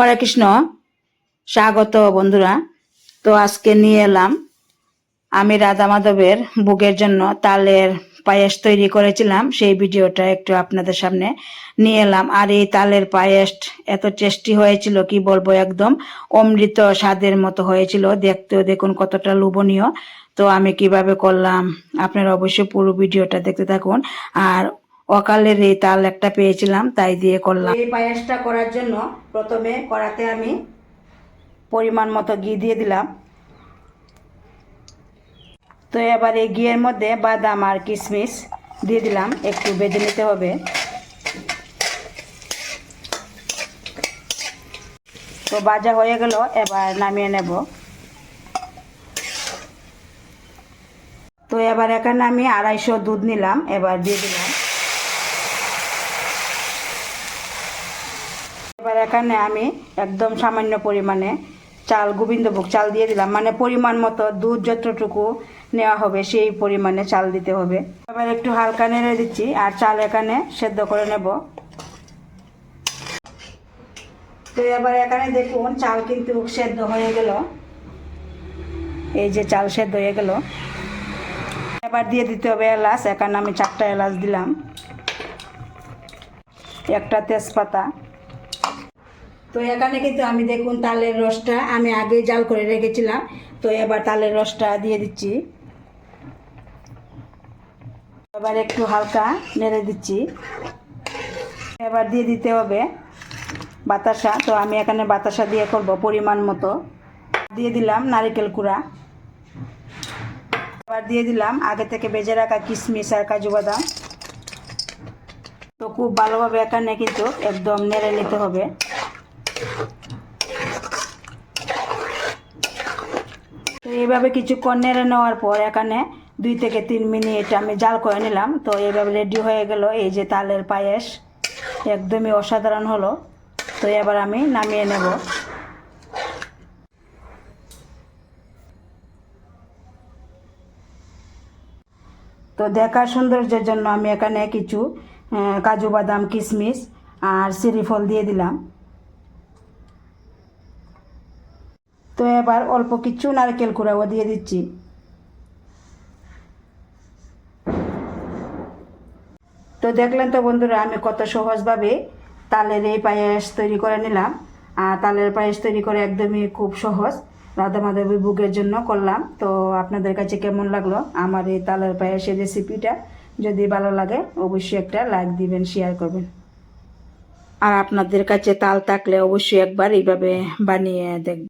হরে কৃষ্ণ। স্বাগত বন্ধুরা। তো আজকে নিয়ে এলাম আমি রাধা মাধবের বুকের জন্য তালের পায়েস তৈরি করেছিলাম। সেই ভিডিওটা একটু আপনাদের সামনে নিয়ে এলাম। আর এই তালের পায়েস এত টেস্টি হয়েছিল, কি বলব একদম, অমৃত স্বাদের মতো হয়েছিল। দেখতেও দেখুন কতটা লোভনীয়। তো আমি কীভাবে করলাম, আপনারা অবশ্যই পুরো ভিডিওটা দেখতে থাকুন। আর অকালের এই তাল একটা পেয়েছিলাম, তাই দিয়ে করলাম। এই পায়েসটা করার জন্য প্রথমে কড়াতে আমি পরিমাণ মতো ঘি দিয়ে দিলাম। তো এবার এই ঘিয়ের মধ্যে বাদাম আর কিশমিশ দিয়ে দিলাম, একটু বেজে নিতে হবে। তো ভাজা হয়ে গেল, এবার নামিয়ে নেব। তো এবার এখানে আমি আড়াইশো দুধ নিলাম, এবার দিয়ে দিলাম। এবার এখানে আমি একদম সামান্য পরিমাণে চাল, গোবিন্দভোগ চাল দিয়ে দিলাম। মানে পরিমাণ মতো দুধ যতটুকু নেওয়া হবে সেই পরিমাণে চাল দিতে হবে। এবার একটু হালকা নেড়ে দিচ্ছি আর চাল এখানে সেদ্ধ করে নেব। তো এবার এখানে দেখুন, চাল কিন্তু সেদ্ধ হয়ে গেল। এই যে চাল সেদ্ধ হয়ে গেল। এবার দিয়ে দিতে হবে এলাচ। এখানে আমি চারটা এলাচ দিলাম। একটা তেজপাতা। তো এখানে কিন্তু আমি দেখুন তালের রসটা আমি আগে জাল করে রেখেছিলাম। তো এবার তালের রসটা দিয়ে দিচ্ছি। এবার একটু হালকা নেড়ে দিচ্ছি। এবার দিয়ে দিতে হবে বাতাসা। তো আমি এখানে বাতাসা দিয়ে করব পরিমাণ মতো। দিয়ে দিলাম নারিকেল কুড়া। এবার দিয়ে দিলাম আগে থেকে বেজে রাখা কিশমিশ আর কাজু বাদাম। তো খুব ভালোভাবে এখানে কিন্তু একদম নেড়ে নিতে হবে। তো এইভাবে কিছুক্ষণ নেড়ে নেওয়ার পর এখানে দুই থেকে তিন মিনিট আমি জাল করে নিলাম। তো এইভাবে রেডি হয়ে গেল এই যে তালের পায়েস। একদমই অসাধারণ হলো। তো এবার আমি নামিয়ে নেব। তো দেখার সৌন্দর্যের জন্য আমি এখানে কিছু কাজু বাদাম, কিশমিশ আর সিরিফল দিয়ে দিলাম। তো এবার অল্প কিছু নারকেল কুড়াও দিয়ে দিচ্ছি। তো দেখলেন তো বন্ধুরা, আমি কত সহজভাবে তালের এই পায়েস তৈরি করে নিলাম। আর তালের পায়েস তৈরি করে একদমই খুব সহজ। রাধা মাধবী বুকের জন্য করলাম। তো আপনাদের কাছে কেমন লাগল আমার এই তালের পায়েসের রেসিপিটা? যদি ভালো লাগে, অবশ্যই একটা লাইক দিবেন, শেয়ার করবেন। আর আপনাদের কাছে তাল থাকলে অবশ্যই একবার এইভাবে বানিয়ে দেখবেন।